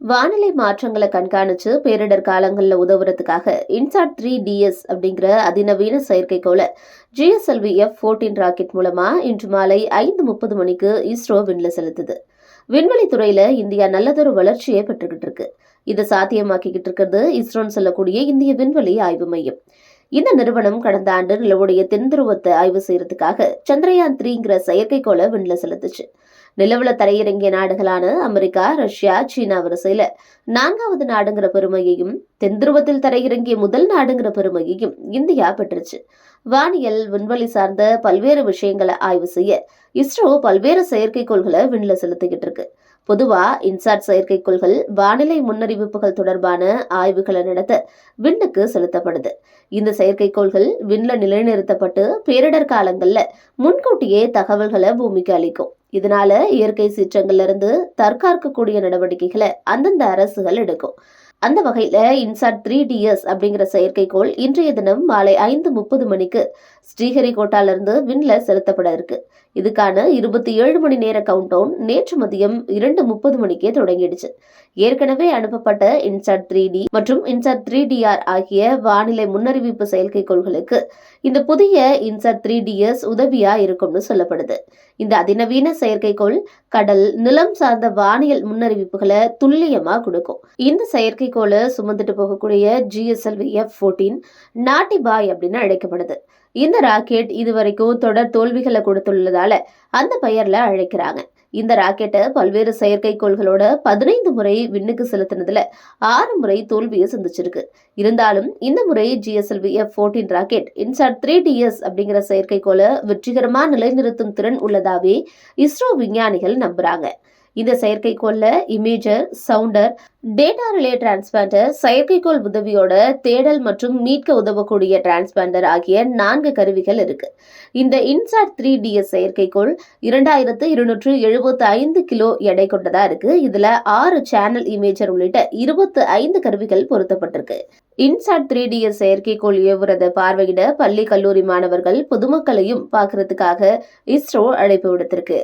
வானிலை மாற்றங்களை கண்காணிச்சு பேரிடர் காலங்களில் உதவுறதுக்காக இன்சாட் த்ரீ டிஎஸ் அப்படிங்கிற அதிநவீன செயற்கைக்கோளை ஜிஎஸ்எல்வி எஃப் ஃபோர்டீன் ராக்கெட் மூலமா இன்று மாலை ஐந்து முப்பது மணிக்கு இஸ்ரோ விண்ணில் செலுத்துது. விண்வெளி துறையில இந்தியா நல்லதொரு வளர்ச்சியை பெற்றுக்கிட்டு இருக்கு. இதை சாத்தியமாக்கிக்கிட்டு இருக்கிறது இஸ்ரோன்னு சொல்லக்கூடிய இந்திய விண்வெளி ஆய்வு மையம். இந்த நிறுவனம் கடந்த ஆண்டு நிலவுடைய தென்துருவத்தை ஆய்வு செய்யறதுக்காக சந்திரயான் த்ரீங்கிற செயற்கைக்கோளை விண்ணில் செலுத்துச்சு. நிலவுல தரையிறங்கிய நாடுகளான அமெரிக்கா ரஷ்யா சீனா வரிசையில நான்காவது நாடுங்கிற பெருமையையும் தென்துருவத்தில் தரையிறங்கிய முதல் நாடுங்கிற பெருமையையும் இந்தியா பெற்றுச்சு. வானியல் விண்வெளி சார்ந்த பல்வேறு விஷயங்களை ஆய்வு செய்ய இஸ்ரோ பல்வேறு செயற்கைக்கோள்களை விண்ல செலுத்திக்கிட்டு இருக்கு. பொதுவா இன்சாட் செயற்கைக்கோள்கள் வானிலை முன்னறிவிப்புகள் தொடர்பான ஆய்வுகளை நடத்த விண்ணுக்கு செலுத்தப்படுது. இந்த செயற்கைக்கோள்கள் விண்ல நிலைநிறுத்தப்பட்டு பேரிடர் காலங்கள்ல முன்கூட்டியே தகவல்களை பூமிக்கு அளிக்கும். இதனால இயற்கை சீற்றங்கள்ல இருந்து தற்காக்கக்கூடிய நடவடிக்கைகளை அந்தந்த அரசுகள் எடுக்கும். அந்த வகையில இன்சாட் த்ரீ டிஎஸ் அப்படிங்கிற செயற்கைக்கோள் இன்றைய தினம் மாலை ஐந்து முப்பது மணிக்கு ஸ்ரீஹரிகோட்டால இருந்து விண்ல செலுத்தப்பட இருக்கு. இதுக்கான இருபத்தி ஏழு மணி நேர கவுண்டவுன் நேற்று மதியம் இரண்டு முப்பது மணிக்கே தொடங்கிடுச்சு. ஏற்கனவே அனுப்பப்பட்ட இன்சாட் த்ரீ டி மற்றும் இன்சாட் த்ரீ டிஆர் ஆகிய வானிலை முன்னறிவிப்பு செயற்கைக்கோள்களுக்கு இந்த புதிய இன்சாட் த்ரீ டிஎஸ் உதவியா இருக்கும்னு சொல்லப்படுது. இந்த அதிநவீன செயற்கைக்கோள் கடல் நிலம் சார்ந்த வானியல் முன்னறிவிப்புகளை துல்லியமா கொடுக்கும். இந்த செயற்கை செயற்கைக்கோளை சுமந்துட்டு போகக்கூடிய ஜிஎஸ்எல்வி எஃப் ஃபோர்டீன் நாட்டி பாய் அப்படின்னு அழைக்கப்படுது. இந்த ராக்கெட் இதுவரைக்கும் தொடர் தோல்விகளை கொடுத்துள்ளதால அந்த பெயர்ல அழைக்கிறாங்க. இந்த ராக்கெட்டை பல்வேறு செயற்கைக்கோள்களோட பதினைந்து முறை விண்ணுக்கு செலுத்தினதுல ஆறு முறை தோல்வியை சந்திச்சிருக்கு. இருந்தாலும் இந்த முறை GSLV F fourteen rocket INSAT three DS அப்படிங்கிற செயற்கைக்கோளை வெற்றிகரமாக நிலைநிறுத்தும் திறன் உள்ளதாவே இஸ்ரோ விஞ்ஞானிகள் நம்புறாங்க. இந்த செயற்கைக்கோளில் imager sounder data relay transponder செயற்கைக்கோள் உதவியோட தேடல் மற்றும் மீட்க உதவக்கூடிய டிரான்ஸ்பாண்டர் ஆகிய நான்கு கருவிகள் இருக்கு. இந்த இன்சாட் த்ரீ டிஎஸ் செயற்கைக்கோள் இரண்டாயிரத்து இருநூற்று எழுபத்தி ஐந்து கிலோ எடை கொண்டதா இருக்கு. இதுல ஆறு சேனல் இமேஜர் உள்ளிட்ட இருபத்தி ஐந்து கருவிகள் பொருத்தப்பட்டிருக்கு. இன்சாட் த்ரீ டிஎஸ் செயற்கைக்கோள் ஏவுறத பார்வையிட பள்ளி கல்லூரி மாணவர்கள் பொதுமக்களையும் பார்க்கறதுக்காக இஸ்ரோ அழைப்பு விடுத்திருக்கு.